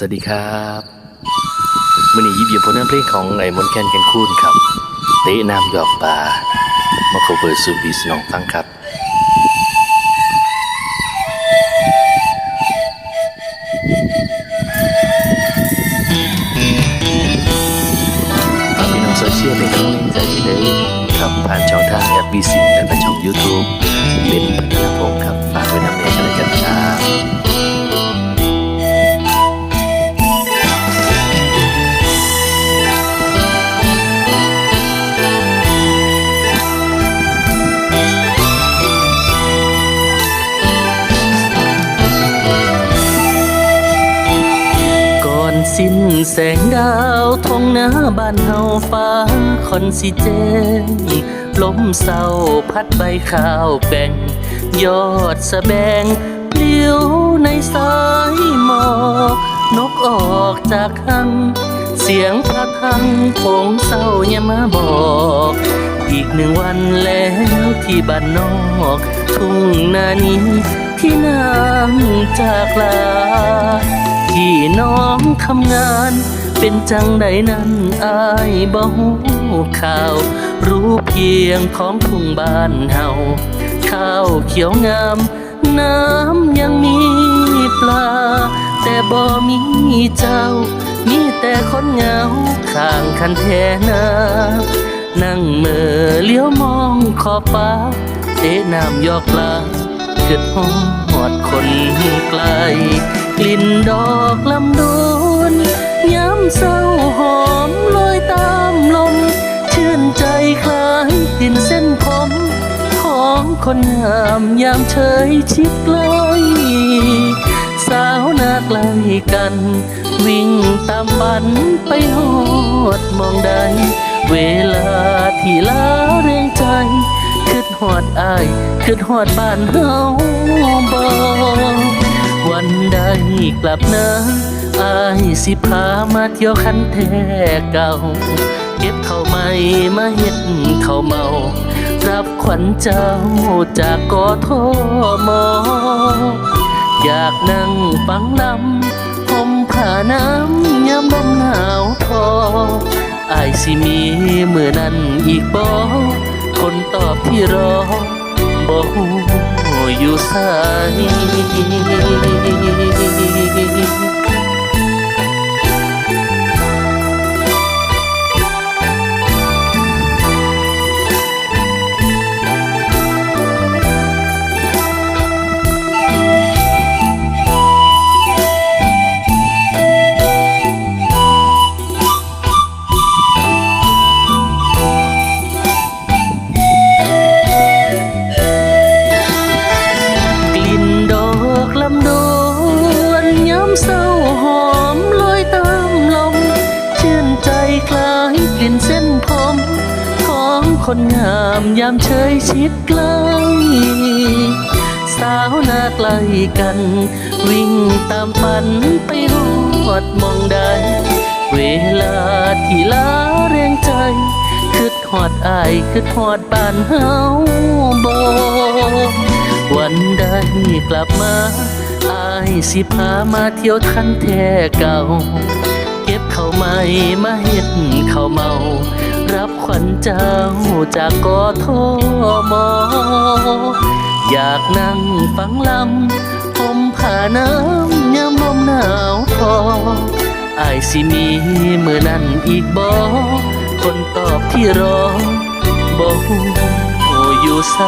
สวัสดีครับมื่อนี้ยิบยิมผลงานเพลงของไอ้มนแคนแกันคูนครับเตะน้ำหยอกปลามาขอเบอร์สูบีสน้องฟังครับพี่น้องโซเชียลเป็นกำลังใจให้เลยครับผ่านช่องทางแอปวีซีและก็ช่อง YouTube เป็นพัฒนา สิ้นแสงดาวทงหน้าบ้านเฮาฟ้าคอนสิเจงลมเศร้าพัดใบข้าวแบ่งยอดสะแบงปลิวในสายหมอกนกออกจากหัง เสียงพระทังโคงเศร้าอย่ามาบอก อีกหนึ่งวันแล้วที่บ้านนอก ทุ่งนานี้ที่น้ำจากลา ที่น้องทำงาน เป็นจังใดนั้นอายบ่ฮู้ข่าว รู้เพียงของทุ่งบ้านเฮาข้าวเขียวงาม น้ำยังมีปลา แต่บ่มีเจ้า มีแต่คนเหงาข้างคันแทนานั่งเมื่อเลี้ยวมองขอบฟ้าเตะน้ำยอกปลาเกิดหอดคนไกล กลิ่นดอกลำดวนย้ำเศร้าหอมลอยตามลม ชื่นใจคล้ายดินเส้นผมของคนงามยามเฉยชิดใกล้สาวนาไกลกัน วิ่งตามฝันไปหอดมองใด เวลาที่ลาเรียงใจคิดหอดอายคิดหอดบ้านเฮาบ่วันใด กลับนะอายสิพามาเที่ยวคันแท้เก่า เก็บเข้าวใหม่มาเฮ็ดข้าเมา รับขวัญเจ้าจากกอทมอยากนั่งฟังลำห่มผ้าน้ำยามลมหนาวทออายสิมีเมื่อนั้นอีกบ่คนตอบที่รอบ่ฮู้ อยู่ คนงามยามเชยชิดใกล้สาวนาไกลกัน วิ่งตามฝันไปหอดมองใด เวลาที่ลาเรียงใจคืดหอดอายคืดหอดบ้านเฮาบ่วันใดกลับมาอายสิพามาเที่ยวทันแท้เก่า เก็บข้าวใหม่มาเฮ็ดข้าวเมา รับขวัญเจ้าจากกทมอยากนั่งฟังลำผมผ่าน้ำยามลมหนาวทออายสิมีมือนั้นอีกบ่คนตอบที่รอบ่ฮู้อยู่ไส